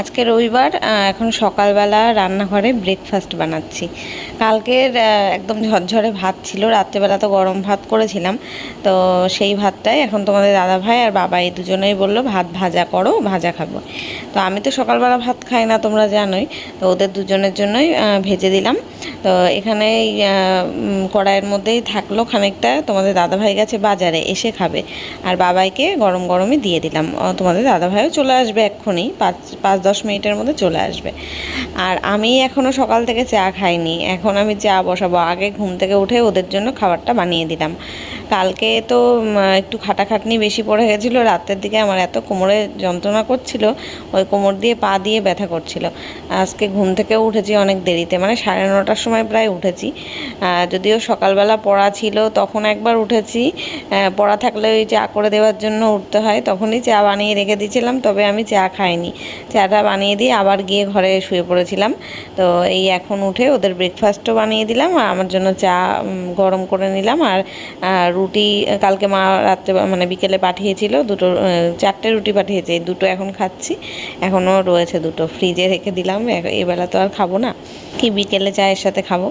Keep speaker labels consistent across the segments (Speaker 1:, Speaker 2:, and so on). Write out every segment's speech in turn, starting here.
Speaker 1: আজকে রবিবার এখন সকালবেলা রান্নাঘরে ব্রেকফাস্ট বানাচ্ছি। কালকের একদম ঝরঝরে ভাত ছিল, রাত্রেবেলা তো গরম ভাত করেছিলাম। তো সেই ভাতটাই এখন তোমাদের দাদা ভাই আর বাবা এই দুজনেই বলল, ভাত ভাজা করো, ভাজা খাব। তো আমি তো সকালবেলা ভাত খাই না, তোমরা জানোই। তো ওদের দুজনের জন্যই ভেজে দিলাম। তো এখানে কড়াইয়ের মধ্যেই থাকল খানিকটা। তোমাদের দাদাভাই গেছে বাজারে, এসে খাবে। আর বাবাইকে গরম গরমই দিয়ে দিলাম। তোমাদের দাদাভাইও চলে আসবে এক্ষুনি, পাঁচ পাঁচ দশ মিনিটের মধ্যে চলে আসবে। আর আমি এখনও সকাল থেকে চা খাইনি, এখন আমি চা বসাবো। আগে ঘুম থেকে উঠে ওদের জন্য খাবারটা বানিয়ে দিলাম। কালকে তো একটু খাটাখাটনি বেশি পড়ে গেছিল, রাতের দিকে আমার এত কোমরে যন্ত্রণা করছিল, ওই কোমর দিয়ে পা দিয়ে ব্যথা করছিল। আজকে ঘুম থেকে উঠেছি অনেক দেরিতে মানে সাড়ে নটার সময় প্রায় উঠেছি। যদিও সকালবেলা পড়া ছিল, তখন একবার উঠেছি। পড়া থাকলে ওই চা করে দেওয়ার জন্য উঠতে হয়, তখনই চা বানিয়ে রেখে দিয়েছিলাম, তবে আমি চা খাইনি। চাটা বানিয়ে দিয়ে আবার গিয়ে ঘরে শুয়ে পড়েছিলাম। তো এই এখন উঠে ওদের ব্রেকফাস্টও বানিয়ে দিলাম, আর আমার জন্য চা গরম করে নিলাম, আর রুটি কালকে মা রাত্রে মানে বিকেলে পাঠিয়েছিল, দুটো চারটে রুটি পাঠিয়েছে দুটো এখন খাচ্ছি। এখনও রয়েছে দুটো, ফ্রিজে রেখে দিলাম এবেলা তো আর খাব না। কি বিকেলে চায়ের সাথে খাব।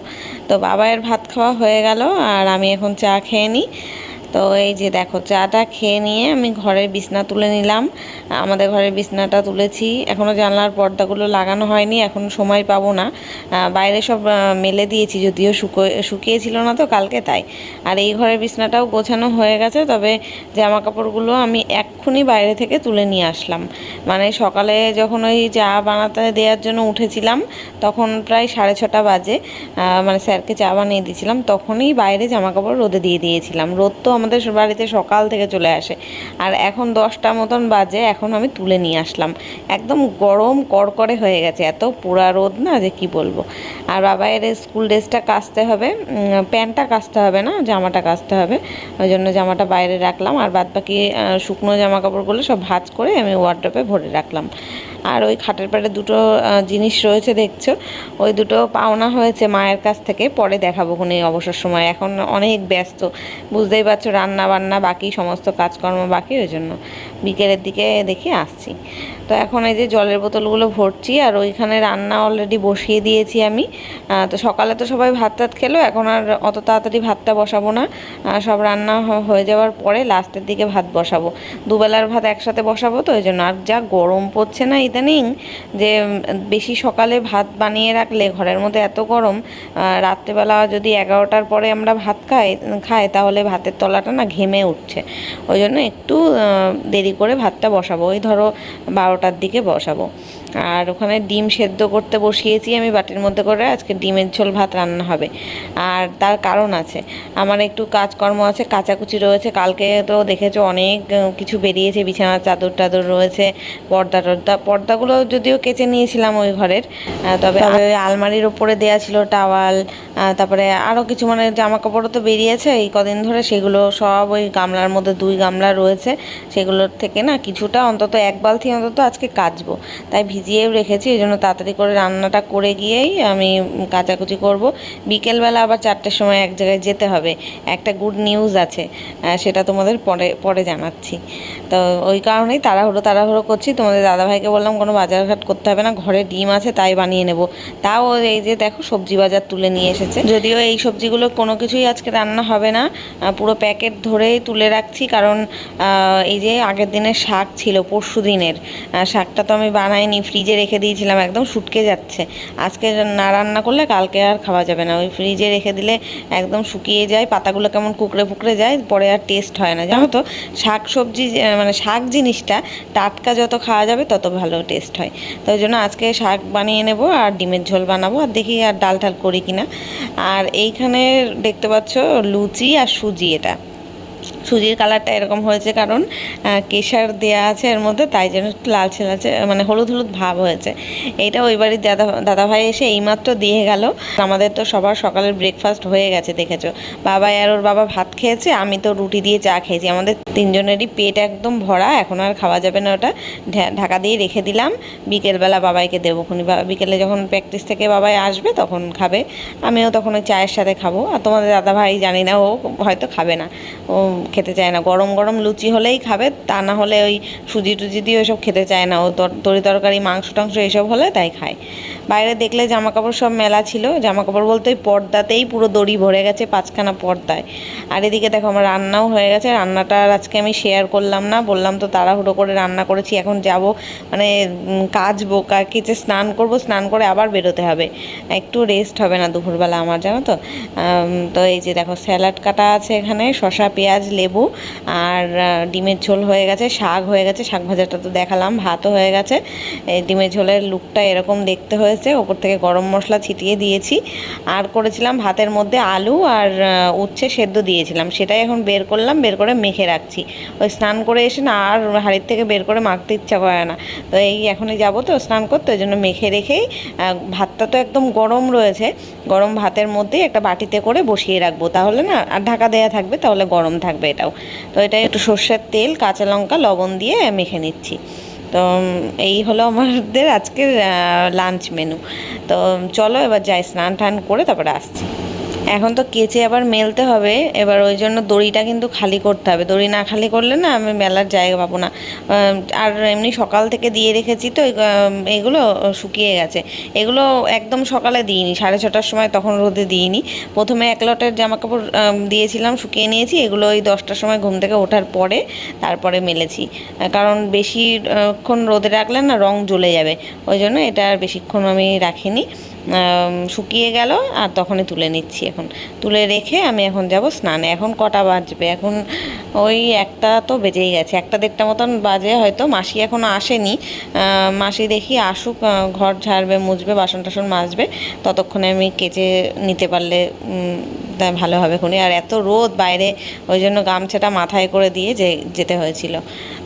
Speaker 1: তো বাবায়ের ভাত খাওয়া হয়ে গেল, আর আমি এখন চা খেয়ে নিই। তো এই যে দেখো, চাটা খেয়ে নিয়ে আমি ঘরের বিছনা তুলে নিলাম। আমাদের ঘরের বিছনাটা তুলেছি। এখনও জানলার পর্দাগুলো লাগানো হয়নি, এখন সময় পাবো না। বাইরে সব মেলে দিয়েছি, যদিও শুকো, শুকিয়েছিল না তো কালকে তাই। আর এই ঘরের বিছনাটাও গোছানো হয়ে গেছে, তবে জামা কাপড়গুলো আমি এক্ষুনি বাইরে থেকে তুলে নিয়ে আসলাম। মানে সকালে যখন ওই চা বানাতে দেওয়ার জন্য উঠেছিলাম, তখন প্রায় সাড়ে ছটা বাজে। মানে স্যারকে চা বানিয়ে দিয়েছিলাম, তখনই বাইরে জামা কাপড় রোদে দিয়ে দিয়েছিলাম। রোদ তো আমাদের বাড়িতে সকাল থেকে চলে আসে। আর এখন দশটা মতন বাজে, এখন আমি তুলে নিয়ে আসলাম। একদম গরম কড়কড়ে হয়ে গেছে, এত পোড়া রোদ না যে কি বলব। আর বাবা, এর স্কুল ড্রেসটা কাচতে হবে প্যান্টটা কাচতে হবে না, জামাটা কাচতে হবে। ওই জন্য জামাটা বাইরে রাখলাম, আর বাদ বাকি শুকনো জামা কাপড়গুলো সব ভাঁজ করে আমি ওয়ার্ড্রপে ভরে রাখলাম। আর ওই খাটের পাড়ে দুটো জিনিস রয়েছে দেখছ। ওই দুটো পাওনা হয়েছে মায়ের কাছ থেকে, পরে দেখাবো কোনো অবসর সময়। এখন অনেক ব্যস্ত, বুঝতেই পারছ রান্না বান্না বাকি, সমস্ত কাজকর্ম বাকি, ওই জন্য বিকেলের দিকে দেখি আসছি। তো এখন এই যে জলের বোতলগুলো ভরছি আর ওইখানে রান্না অলরেডি বসিয়ে দিয়েছি আমি। তো সকালে তো সবাই ভাত টাত খেলো, এখন আর অত তাড়াতাড়ি ভাতটা বসাবো না। সব রান্না হয়ে যাওয়ার পরে লাস্টের দিকে ভাত বসাবো। দুবেলার ভাত একসাথে বসাবো তো ওই জন্য আর যা গরম পড়ছে না ইদানিং, যে বেশি সকালে ভাত বানিয়ে রাখলে ঘরের মধ্যে এত গরম রাত্রেবেলা যদি এগারোটার পরে আমরা ভাত খাই খাই তাহলে ভাতের তলাটা না ঘেমে উঠছে। ওই জন্য একটু দেরি করে ভাতটা বসাবো। ওই ধরো বারোটার দিকে বসাবো। আর ওখানে ডিম সেদ্ধ করতে বসিয়েছি আমি বাটির মধ্যে করে আজকে ডিমের ঝোল ভাত রান্না হবে। আর তার কারণ আছে আমার একটু কাজকর্ম আছে কাচাকুচি রয়েছে কালকে তো দেখেছ অনেক কিছু বেরিয়েছে বিছানার চাদর টাদর রয়েছে পর্দা টর্দা পর্দাগুলো যদিও কেচে নিয়েছিলাম ওই ঘরের তবে ওই আলমারির ওপরে দেয়া ছিল টাওয়াল তারপরে আরও কিছু মানে জামা কাপড়ও তো বেরিয়েছে এই কদিন ধরে সেগুলো সব ওই গামলার মধ্যে দুই গামলা রয়েছে সেগুলোর থেকে না কিছুটা অন্তত এক বালতি অন্তত আজকে কাচবো। তাই ভিজিয়েও রেখেছি, এই জন্য তাড়াতাড়ি করে রান্নাটা করে গিয়েই আমি কাচাকুচি করব। বিকেলবেলা আবার চারটের সময় এক জায়গায় যেতে হবে। একটা গুড নিউজ আছে সেটা তোমাদের পরে পরে জানাচ্ছি। তো ওই কারণেই তাড়াহুড়ো তাড়াহুড়ো করছি। তোমাদের দাদাভাইকে বললাম, কোনো বাজারঘাট করতে হবে না, ঘরে ডিম আছে, তাই বানিয়ে নেব। তাও এই যে দেখো, সবজি বাজার তুলে নিয়ে এসেছে। যদিও এই সবজিগুলো কোনো কিছুই আজকে রান্না হবে না পুরো প্যাকেট ধরেই তুলে রাখছি, কারণ এই যে আগের দিনের শাক ছিল, পরশু দিনের শাকটা তো আমি বানাইনি ফ্রিজে রেখে দিয়েছিলাম, একদম শুটকে যাচ্ছে। আজকে না রান্না করলে কালকে আর খাওয়া যাবে না। ওই ফ্রিজে রেখে দিলে একদম শুকিয়ে যায়, পাতাগুলো কেমন কুকড়ে ফুকড়ে যায়, পরে আর টেস্ট হয় না। জানো তো, শাক সবজি মানে শাক জিনিসটা টাটকা যত খাওয়া যাবে তত ভালো টেস্ট হয়। তো ওই জন্য আজকে শাক বানিয়ে নেব আর ডিমের ঝোল বানাবো আর দেখি আর ডাল ঠাল করি কিনা। আর এইখানে দেখতে পাচ্ছ লুচি আর সুজি এটা। সুজির কালারটা এরকম হয়েছে কারণ কেশার দেওয়া আছে এর মধ্যে, তাই জন্য একটু লালচে মানে হলুদ হলুদ ভাব হয়েছে। এইটা ওই বাড়ির দাদা, দাদাভাই এসে এইমাত্র দিয়ে গেল। আমাদের তো সবার সকালের ব্রেকফাস্ট হয়ে গেছে, দেখেছ? বাবা আর ওর বাবা ভাত খেয়েছে, আমি তো রুটি দিয়ে চা খেয়েছি। আমাদের তিনজনেরই পেট একদম ভরা, এখন আর খাওয়া যাবে না ওটা। ঢাকা দিয়ে রেখে দিলাম। বিকেলবেলা বাবাইকে দেবো, খুনি বিকেলে যখন প্র্যাকটিস থেকে বাবাই আসবে তখন খাবে। আমিও তখন ওই চায়ের সাথে খাব। আর তোমাদের দাদা ভাই জানি না, ও হয়তো খাবে না। ও খেতে চায় না। গরম গরম লুচি হলেই খাবে তা না হলে ওই সুজি টুজি দিয়ে ওইসব খেতে চায় না। ও তর- তরি তরকারি মাংস টাংস এইসব হলে তাই খায়। বাইরে দেখলে জামা কাপড় সব মেলা ছিল। জামা কাপড় বলতে ওই পর্দাতেই পুরো দড়ি ভরে গেছে পাঁচখানা পর্দায়। আর এদিকে দেখো আমার রান্নাও হয়ে গেছে। রান্নাটা আজকে আমি শেয়ার করলাম না। বললাম তো তাড়াহুড়ো করে রান্না করেছি এখন যাব মানে উম, কাচবো কাকিতে স্নান করব। স্নান করে আবার বেরোতে হবে। একটু রেস্ট হবে না দুপুরবেলা আমার জানো তো? তো এই যে দেখো স্যালাড কাটা আছে এখানে শসা পেঁয়াজ লেবু আর ডিমের ঝোল হয়ে গেছে, শাক হয়ে গেছে, শাক ভাজাটা তো দেখালাম, ভাতও হয়ে গেছে। এই ডিমের ঝোলের লুকটা এরকম দেখতে হয়েছে, ওপর থেকে গরম মশলা ছিটিয়ে দিয়েছি। আর করেছিলাম ভাতের মধ্যে আলু আর উচ্ছে সেদ্ধ দিয়েছিলাম, সেটাই এখন বের করলাম, বের করে মেখে রাখছি। ওই স্নান করে এসে না আর হাড়ির থেকে বের করে মাখতে ইচ্ছা করে না। তো এই এখনই যাব তো স্নান করতে, ওই জন্য মেখে রেখেই ভাতটা তো একদম গরম রয়েছে, গরম ভাতের মধ্যেই একটা বাটিতে করে বসিয়ে রাখব। তাহলে না, আর ঢাকা দেয়া থাকবে, তাহলে গরম থাকবে এটাও তো এটা একটু সর্ষের তেল, কাঁচা লঙ্কা, লবণ দিয়ে মেখে নিচ্ছি। তো এই হলো আমাদের আজকের লাঞ্চ মেনু তো, চলো এবার যাই, স্নান টান করে তারপরে আসছি। এখন তো কেচে আবার মেলতে হবে, এবার ওই জন্য দড়িটা কিন্তু খালি করতে হবে। দড়ি না খালি করলে না আমি মেলার জায়গা পাবো না। আর এমনি সকাল থেকে দিয়ে রেখেছি তো এগুলো শুকিয়ে গেছে। এগুলো একদম সকালে দিইনি, সাড়ে ছটার সময় তখন রোদে দিইনি। প্রথমে এক লটের জামা কাপড় দিয়েছিলাম, শুকিয়ে নিয়েছি, এগুলো ওই দশটার সময় ঘুম থেকে ওঠার পরে তারপরে মেলেছি। কারণ বেশিক্ষণ রোদে রাখলে না রং জ্বলে যাবে, ওই জন্য এটা আর বেশিক্ষণ আমি রাখিনি। শুকিয়ে গেল আর তখনই তুলে নিচ্ছি এখন। তুলে রেখে আমি এখন যাব স্নানে। এখন কটা বাজবে? এখন ওই একটা তো বেজেই গেছে। একটা দেড়টা মতন বাজে হয়তো। মাসি এখনও আসেনি। মাসি দেখি আসুক ঘর ঝাড়বে, মুছবে বাসন টাসন মাজবে। ততক্ষণে আমি কেচে নিতে পারলে ভালো হবে খুনি। আর এত রোদ বাইরে, ওই জন্য গামছাটা মাথায় করে দিয়ে যে, যেতে হয়েছিল।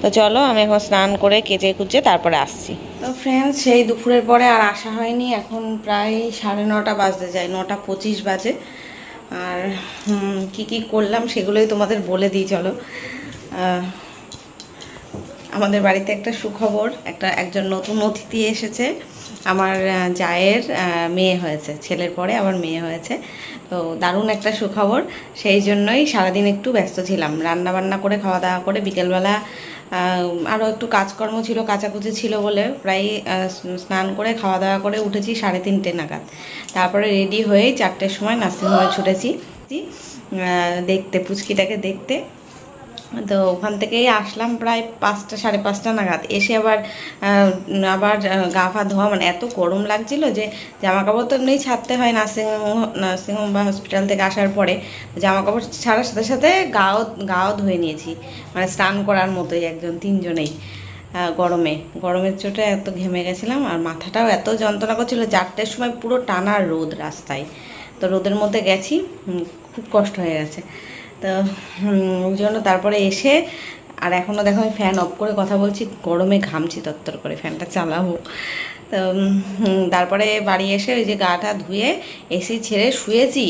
Speaker 1: তো চলো, আমি এখন স্নান করে কেচে কুচে তারপরে আসছি। তো ফ্রেন্ডস সেই দুপুরের পরে আর আসা হয়নি। এখন প্রায় সাড়ে নটা বাজতে যায়, নটা পঁচিশ বাজে। আর কি কি করলাম সেগুলোই তোমাদের বলে দিই, চলো। আমাদের বাড়িতে একটা সুখবর, একটা একজন নতুন অতিথি এসেছে, আমার জায়ের মেয়ে হয়েছে, ছেলের পরে আবার মেয়ে হয়েছে। তো দারুণ একটা সুখবর, সেই জন্যই সারাদিন একটু ব্যস্ত ছিলাম। রান্না বান্না করে খাওয়া দাওয়া করে, বিকেলবেলা আরও একটু কাজকর্ম ছিল, কাচাকুচি ছিল বলে প্রায় স্নান করে খাওয়া দাওয়া করে উঠেছি সাড়ে তিনটে নাগাদ। তারপরে রেডি হয়ে চারটের সময় নার্সিংহোমে ছুটেছি। দেখতে, পুচকিটাকে দেখতে। তো ওখান থেকেই আসলাম প্রায় পাঁচটা, সাড়ে পাঁচটা নাগাদ। এসে আবার আবার গা ফা ধোয়া মানে এত গরম লাগছিল যে জামা কাপড় তো এমনি ছাড়তে হয় নার্সিং নার্সিংহোম বা হসপিটাল থেকে আসার পরে। জামা কাপড় ছাড়ার সাথে সাথে গাও গাও ধুয়ে নিয়েছি। মানে স্নান করার মতোই একজন, তিনজনেই। গরমে। গরমের চোটে এত ঘেমে গেছিলাম আর মাথাটাও এত যন্ত্রণা করছিল চারটের সময় পুরো টানা রোদ রাস্তায়। তো রোদের মধ্যে গেছি খুব কষ্ট হয়ে গেছে। তো ওই জন্য তারপরে এসে, আর এখনও দেখো আমি ফ্যান অফ করে কথা বলছি, গরমে ঘামছি তত্তর করে ফ্যানটা চালাবো। তো তারপরে বাড়ি এসে ওই যে গাটা ধুয়ে এসি ছেড়ে শুয়েছি।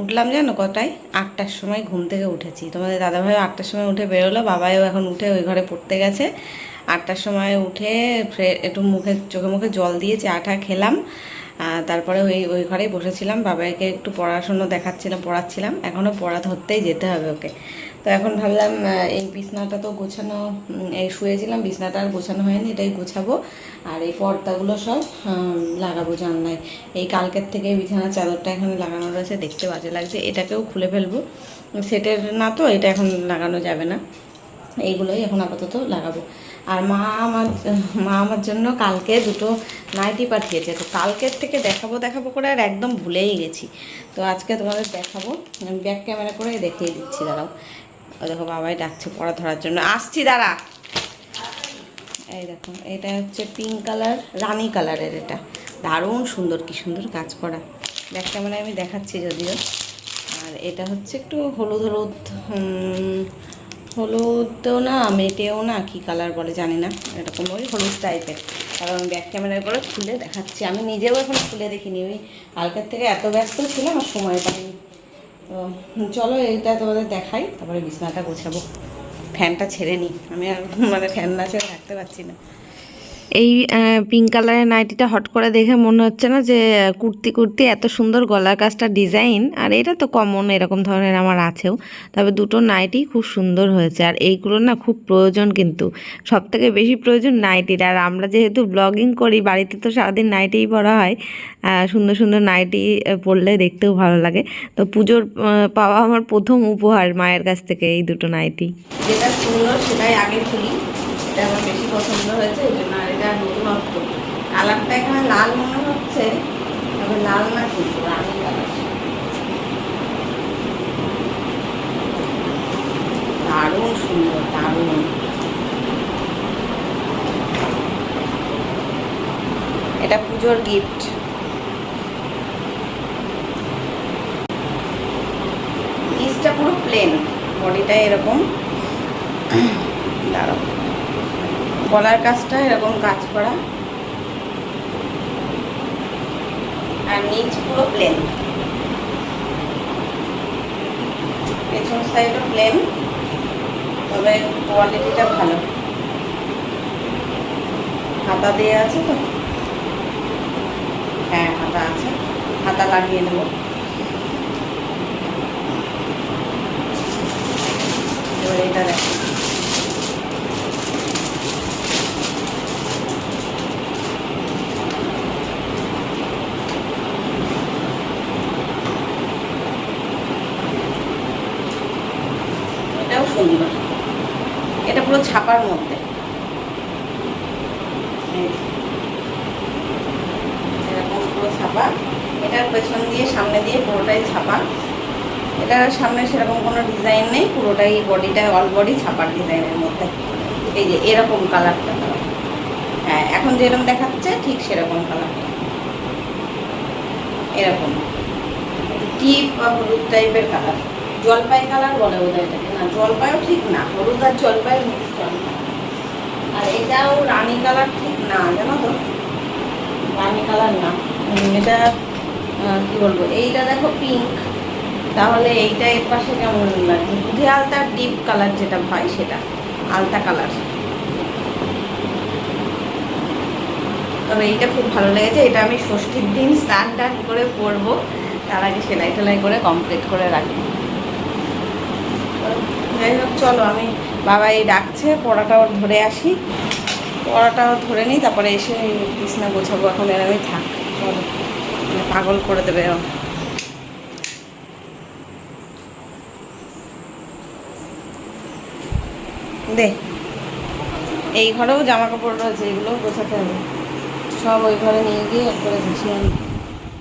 Speaker 1: উঠলাম জানো কটায়? আটটার সময় ঘুম থেকে উঠেছি। তোমাদের দাদাভাই আটটার সময় উঠে বেরোলো, বাবাইও এখন উঠে ওই ঘরে পড়তে গেছে। আটটার সময় উঠে একটু মুখে, চোখে মুখে জল দিয়ে টা খেলাম। তারপরে ওই ওই ঘরেই বসেছিলাম, বাবাকে একটু পড়াশুনো দেখাচ্ছিলাম পড়াচ্ছিলাম। এখনও পড়া ধরতেই যেতে হবে ওকে। তো এখন ভাবলাম এই বিছনাটা তো গোছানো এই শুয়েছিলাম, বিছনাটা আর গোছানো হয়নি, এটাই গোছাবো। আর এই পর্দাগুলো সব লাগাবো জানলায়। এই কালকের থেকে বিছানার চাদরটা এখানে লাগানো রয়েছে, দেখতে বাজে লাগছে, এটাকেও খুলে ফেলব। সেটের না তো, এটা এখন লাগানো যাবে না। এইগুলোই এখন আপাতত লাগাবো। আর মা আমার মা আমার জন্য কালকে দুটো নাইটি পাঠিয়েছে। তো কালকের থেকে দেখাবো দেখাবো করে আর একদম ভুলেই গেছি। তো আজকে তোমাদের দেখাবো। ব্যাক ক্যামেরা করে দেখিয়ে দিচ্ছি, দাঁড়াও। দেখো, বাবাই ডাকছে পড়া ধরার জন্য। আসছি, দাঁড়া। এই দেখো, এটা হচ্ছে পিঙ্ক কালার রানী কালারের এটা। দারুণ সুন্দর, কি সুন্দর কাজ করা। ব্যাক ক্যামেরায় আমি দেখাচ্ছি যদিও। আর এটা হচ্ছে একটু হলুদ হলুদ হলুদও না, মেটেও না, কি কালার বলে জানি না, এরকম ওই হলুদ টাইপের কারণ ব্যাক ক্যামেরার করে খুলে দেখাচ্ছি। আমি নিজেও এখন খুলে দেখিনি। ওই কালকের থেকে এত ব্যস্ত ছিলাম, আর সময় পাইনি। তো চলো এইটা তোমাদের দেখাই, তারপরে বিছানাটা গোছাবো। ফ্যানটা ছেড়ে নিই আমি আর মানে ফ্যান না ছেড়ে থাকতে পারছি না। এই পিঙ্ক কালারের নাইটিটা হট করে দেখে মনে হচ্ছে না যে, কুর্তি কুর্তি এত সুন্দর গলার কাজটা ডিজাইন আর এটা তো কমন এরকম ধরনের আমার আছেও। তবে দুটো নাইটি খুব সুন্দর হয়েছে। আর এইগুলো না খুব প্রয়োজন কিন্তু। সব থেকে বেশি প্রয়োজন নাইটির আর আমরা যেহেতু ব্লগিং করি, বাড়িতে তো সারাদিন নাইটিই পরা হয়। সুন্দর সুন্দর নাইটি পরলে দেখতেও ভালো লাগে। তো পুজোর পাওয়া আমার প্রথম উপহার মায়ের কাছ থেকে এই দুটো নাইটি যেটা সুন্দর সেটাই আগে খুলি এটা আমার বেশি পছন্দ হয়েছে, এই জন্য কালারটা এখানে লাল মনে হচ্ছে, তবে লাল না কিন্তু দারুণ সুন্দর, দারুণ। এটা পুজোর গিফট পিসটা পুরো প্লেন বডিটা এরকম। দাঁড়াও। গলার কাজটা এরকম কাজ করা। আর নিচ পুরো প্লেন পেছন সাইডও প্লেন তবে কোয়ালিটিটা ভালো। হাতা দিয়ে আছে তো? হ্যাঁ হাতা আছে। হাতা লাগিয়ে নেব। এবার এটা দেখো এটাও সুন্দর এটা পুরো ছাপার মধ্যে। এরকম পুরো ছাপা। এটার পেছন দিয়ে, সামনে দিয়ে পুরোটাই ছাপা। এটার সামনে সেরকম কোনো ডিজাইন নেই, পুরোটাই বডিটা, অল বডি ছাপার ডিজাইনের মধ্যে। এই যে, এরকম কালারটা হ্যাঁ এখন যেরকম দেখাচ্ছে, ঠিক সেরকম কালারটা এরকম। টিপ বা হলুদ টাইপের কালার। জলপাই কালার বলে বোধহয় এটাকে। না, জলপাইও ঠিক না, হলুদ আর জলপাই মিশ্রণ আর এটাও রানী কালার ঠিক না, জানো তো? রানী কালার না। এটা কি বলব? এইটা দেখো পিঙ্ক তাহলে এইটা এর পাশে কেমন লাগছে? দুধে আলতা ডিপ কালার যেটা হয় সেটা, আলতা কালার তবে এইটা খুব ভালো লেগেছে। এটা আমি ষষ্ঠীর দিন স্নান টান করে পরবো। তার আগে সেলাই টেলাই করে কমপ্লিট করে রাখব। যাই হোক, চলো, আমি বাবা এই ডাকছে পড়াটাও ধরে আসি। পড়াটাও ধরে নিই, তারপরে এসে বিছনা গোছাবো, এখন এর আমি থাক। চলো মানে পাগল করে দেবে। দে, এই ঘরেও জামা কাপড় রয়েছে, এগুলোও গোছাতে হবে। সব ওই ঘরে নিয়ে গিয়ে একবারে গুছিয়ে আনি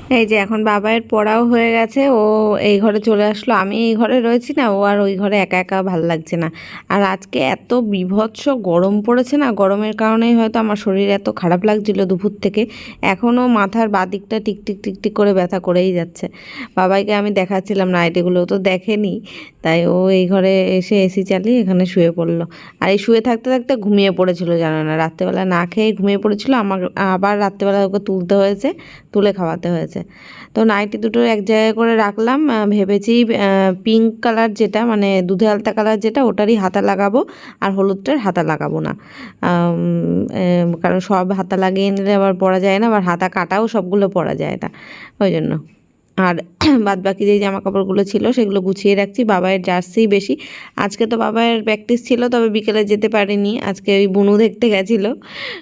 Speaker 1: এই যে এখন বাবায়ের পড়াও হয়ে গেছে, ও এই ঘরে চলে আসলো। আমি এই ঘরে রয়েছি না, ও আর ওই ঘরে একা একা ভালো লাগছে না। আর আজকে এত বিভৎস গরম পড়েছে না, গরমের কারণেই হয়তো আমার শরীর এত খারাপ লাগছিল দুপুর থেকে। এখনও মাথার বাদিকটা টিকটিক টিকটিক করে ব্যথা করেই যাচ্ছে। বাবাইকে আমি দেখাচ্ছিলাম নাইটিগুলো তো দেখেনি। তাই ও এই ঘরে এসে এসি চালিয়ে এখানে শুয়ে পড়ল। আর এই শুয়ে থাকতে থাকতে ঘুমিয়ে পড়েছিল, জানো না। রাত্রেবেলা না খেয়ে ঘুমিয়ে পড়েছিল আমার আবার রাত্রেবেলা ওকে তুলতে হয়েছে, তুলে খাওয়াতে হয়েছে। তো নাইটি দুটো এক জায়গায় করে রাখলাম ভেবেছি পিঙ্ক কালার যেটা মানে দুধে আলতা কালার যেটা, ওটারই হাতা লাগাবো আর হলুদটার হাতা লাগাবো না। কারণ সব হাতা লাগিয়ে নিলে আবার পরা যায় না, আবার হাতা কাটাও সবগুলো পরা যায় না। ওই জন্য। আর বাদ বাকি যে জামা কাপড়গুলো ছিল সেগুলো গুছিয়ে রাখছি, বাবায়ের জার্সি বেশি। আজকে তো বাবায়ের প্র্যাকটিস ছিল, তবে বিকেলে যেতে পারিনি। আজকে ওই বুনু দেখতে গেছিল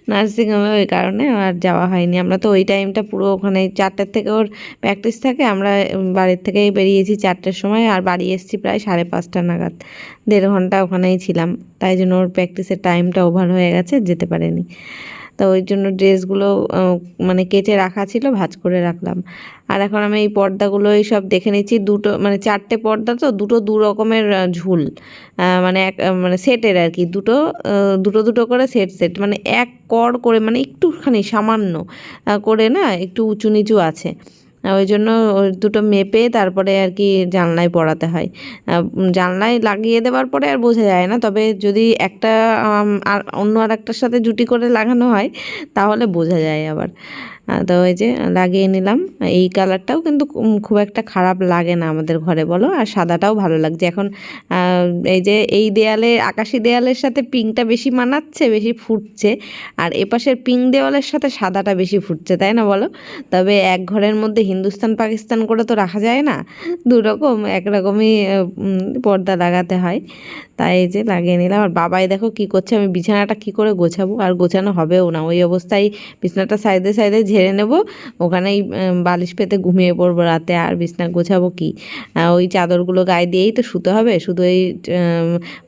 Speaker 1: নার্সিংহোমে ওই কারণে আর যাওয়া হয়নি। আমরা তো ওই টাইমটা পুরো ওখানে চারটার থেকে ওর প্র্যাকটিস থাকে, আমরা বাড়ির থেকেই বেরিয়েছি চারটের সময় আর বাড়ি এসেছি প্রায় সাড়ে পাঁচটা নাগাদ। দেড় ঘণ্টা ওখানেই ছিলাম, তাই জন্য ওর প্র্যাকটিসের টাইমটা ওভার হয়ে গেছে, যেতে পারেনি। তো ওই জন্য ড্রেসগুলো মানে কেচে রাখা ছিল, ভাজ করে রাখলাম। আর এখন আমি এই পর্দাগুলো এই সব দেখে নিচ্ছি, দুটো মানে চারটে পর্দা তো, দুটো দু রকমের ঝুল। মানে এক মানে সেটের আর কি, দুটো দুটো দুটো করে সেট সেট মানে এক কর করে মানে একটুখানি সামান্য করে না, একটু উঁচু নিচু আছে। ওই জন্য দুটো মেপে তারপরে আর কি জানলায় পড়াতে হয়। জানলায় লাগিয়ে দেওয়ার পরে আর বোঝা যায় না। তবে যদি একটা আর অন্য আর একটার সাথে জুটি করে লাগানো হয়, তাহলে বোঝা যায় আবার। তো ওই যে লাগিয়ে নিলাম। এই কালারটাও কিন্তু খুব- একটা খারাপ লাগে না আমাদের ঘরে, বলো? আর সাদাটাও ভালো লাগছে। এখন এই যে এই দেয়ালে, আকাশি দেয়ালের সাথে পিঙ্কটা বেশি মানাচ্ছে, বেশি ফুটছে। আর এপাশের পিঙ্ক দেওয়ালের সাথে সাদাটা বেশি ফুটছে, তাই না বলো? তবে এক ঘরের মধ্যে হিন্দুস্তান, পাকিস্তান করে তো রাখা যায় না। দু রকম একরকমই পর্দা লাগাতে হয়। তাই যে লাগিয়ে নিলাম। আর বাবাই দেখো কি করছে, আমি বিছানাটা কি করে গোছাবো? আর গোছানো হবেও না। ওই অবস্থায় বিছানাটা সাইডে সাইডে ঝেড়ে নেব। ওখানেই বালিশ পেতে ঘুমিয়ে পড়ব রাতে, আর বিছনা গোছাবো কি? ওই চাদরগুলো গায়ে দিয়েই তো শুতে হবে। শুধু এই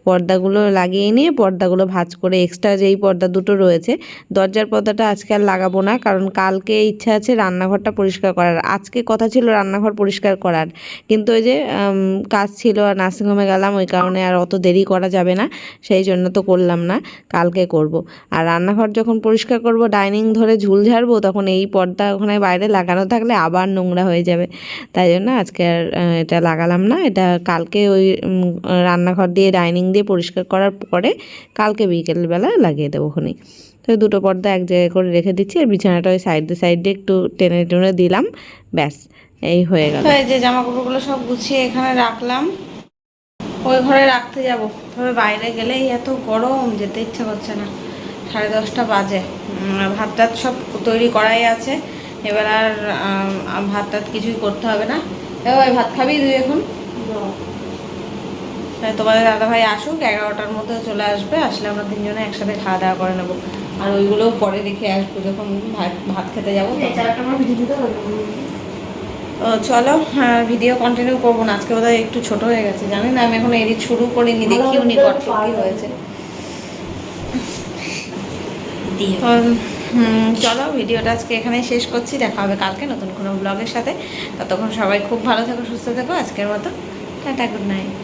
Speaker 1: পর্দাগুলো লাগিয়ে নিয়ে পর্দাগুলো ভাঁজ করে এক্সট্রা যেই পর্দা দুটো রয়েছে, দরজার পর্দাটা আজকে আর লাগাবো না, কারণ কালকে ইচ্ছা আছে রান্নাঘরটা পরিষ্কার করার। আজকে কথা ছিল রান্নাঘর পরিষ্কার করার। কিন্তু ওই যে কাজ ছিল আর নার্সিংহোমে গেলাম, ওই কারণে আর অত দেরি করা যাবে না, সেই জন্য তো করলাম না, কালকে করব। আর রান্নাঘর যখন পরিষ্কার করব ডাইনিং ধরে ঝুল ঝাড়বো, তখন এই পর্দা ওখানে বাইরে লাগানো থাকলে আবার নোংরা হয়ে যাবে। তাই জন্য আজকে আর এটা লাগালাম না। এটা কালকে ওই রান্নাঘর দিয়ে ডাইনিং দিয়ে পরিষ্কার করার পরে কালকে বিকেলবেলা লাগিয়ে দেবো ওখানে তো দুটো পর্দা এক জায়গায় করে রেখে দিচ্ছি আর বিছানাটা ওই সাইডে সাইডে একটু টেনে টেনে দিলাম। ব্যাস, এই হয়ে গেল। এই যে জামা কাপড়গুলো সব গুছিয়ে এখানে রাখলাম। ওই ঘরে রাখতে যাব। তবে বাইরে গেলেই এত গরম, যেতে ইচ্ছা করছে না। সাড়ে দশটা বাজে। ভাত টাত সব তৈরি করাই আছে। এবার আর ভাত টাত কিছুই করতে হবে না। ভাই ভাত খাবি তুই এখন? তোমাদের দাদাভাই আসুক এগারোটার মধ্যে চলে আসবে। আসলে আমরা তিনজনে একসাথে খাওয়া দাওয়া করে নেব। আর ওইগুলোও পরে রেখে আসব যখন ভাত ভাত খেতে যাব। ও চলো হ্যাঁ, ভিডিও কন্টিনিউ করব না। আজকে বোধহয় একটু ছোট হয়ে গেছে জানি না আমি এখন এডিট শুরু করিনি দেখিও নি কত কি হয়েছে। চলো, ভিডিওটা আজকে এখানে শেষ করছি। দেখা হবে কালকে নতুন কোনো ব্লগের সাথে। ততক্ষণ সবাই খুব ভালো থেকো, সুস্থ থেকো। আজকের মতো টাটা গুড নাইট